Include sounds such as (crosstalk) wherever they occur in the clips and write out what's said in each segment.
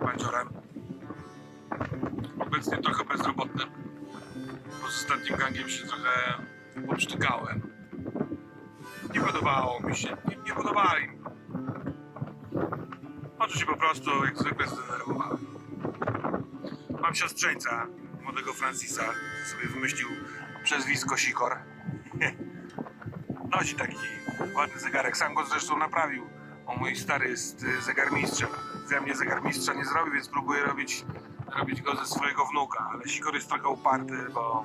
bandziorem. Obecnie trochę bezrobotnym. Bo z ostatnim gangiem się trochę poprztykałem. Nie podobało mi się, nie, nie podobali. Może się po prostu jak zwykle zdenerwowałem. Mam siostrzeńca, młodego Francisa, sobie wymyślił przezwisko Sikor. (laughs) Nosi taki ładny zegarek, sam go zresztą naprawił. O mój stary jest y, zegarmistrzem. Ze mnie zegarmistrza nie zrobi, więc próbuję robić, robić go ze swojego wnuka. Ale Sikor jest trochę uparty, bo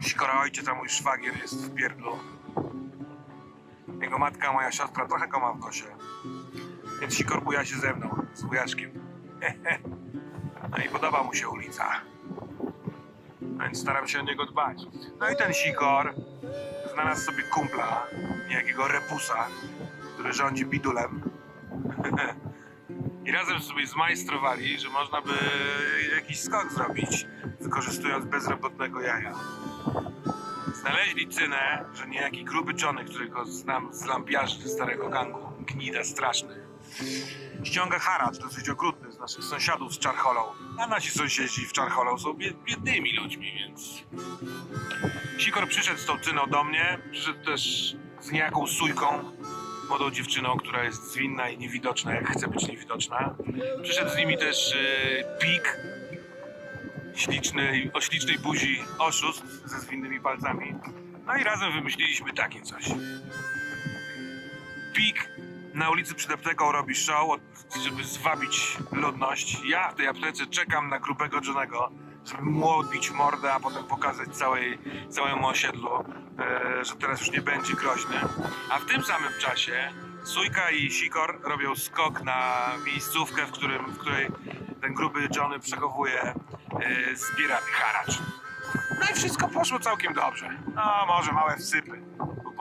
Sikora ojciec, a mój szwagier jest w pierdlu. Jego matka, moja siostra trochę go ma w nosie. Więc Sikor buja się ze mną, z wujaszkiem. (laughs) No i podoba mu się ulica. Więc staram się o niego dbać. No i ten Sikor znalazł sobie kumpla, niejakiego Repusa, który rządzi bidulem. (laughs) I razem sobie zmajstrowali, że można by jakiś skok zrobić, wykorzystując bezrobotnego jaja. Znaleźli cynę, że niejaki gruby Johnny, którego znam z lampiarzy starego gangu, gnida straszny, ściąga haracz dosyć okrutny z naszych sąsiadów z Charhollow. A nasi sąsiedzi w Charhollow są bied- biednymi ludźmi, więc... Sikor przyszedł z tą cyną do mnie, przyszedł też z niejaką sujką, młodą dziewczyną, która jest zwinna i niewidoczna, jak chce być niewidoczna. Przyszedł z nimi też e, Pik, śliczny, o ślicznej buzi oszust ze zwinnymi palcami. No i razem wymyśliliśmy takie coś. Pik na ulicy przed apteką robi show, żeby zwabić ludność. Ja w tej aptece czekam na grubego Johnego, żeby mu odbić mordę, a potem pokazać całej, całemu osiedlu, e, że teraz już nie będzie groźny. A w tym samym czasie Sujka i Sikor robią skok na miejscówkę, w, którym, w której ten gruby Johnny przechowuje e, zbierany haracz. No i wszystko poszło całkiem dobrze. No, może małe wsypy.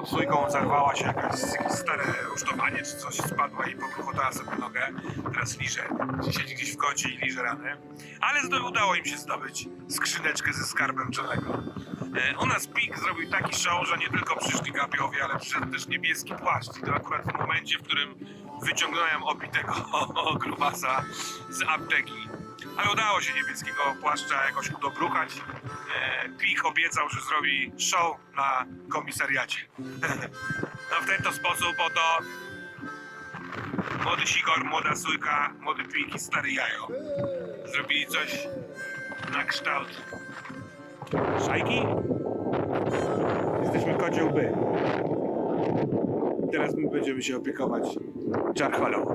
Sójką zarwała się jakaś, stare rusztowanie czy coś, spadła i pokruchotała sobie nogę. Teraz liże, siedzi gdzieś w kącie i liże rany. Ale udało im się zdobyć skrzyneczkę ze skarbem Johnego. E, U nas Pik zrobił taki show, że nie tylko przyszli gapiowie, ale przyszedł też niebieski płaszcz. I to akurat w momencie, w którym wyciągnąłem opitego (laughs) grubasa z apteki. Ale udało się niebieskiego płaszcza jakoś udobruchać. E, Pich obiecał, że zrobi show na komisariacie. (laughs) no w ten to sposób oto młody Sikor, młoda Sójka, młody Pik i stary Jajo zrobili coś na kształt szajki. Jesteśmy kocie łby. Teraz my będziemy się opiekować Czarcholą.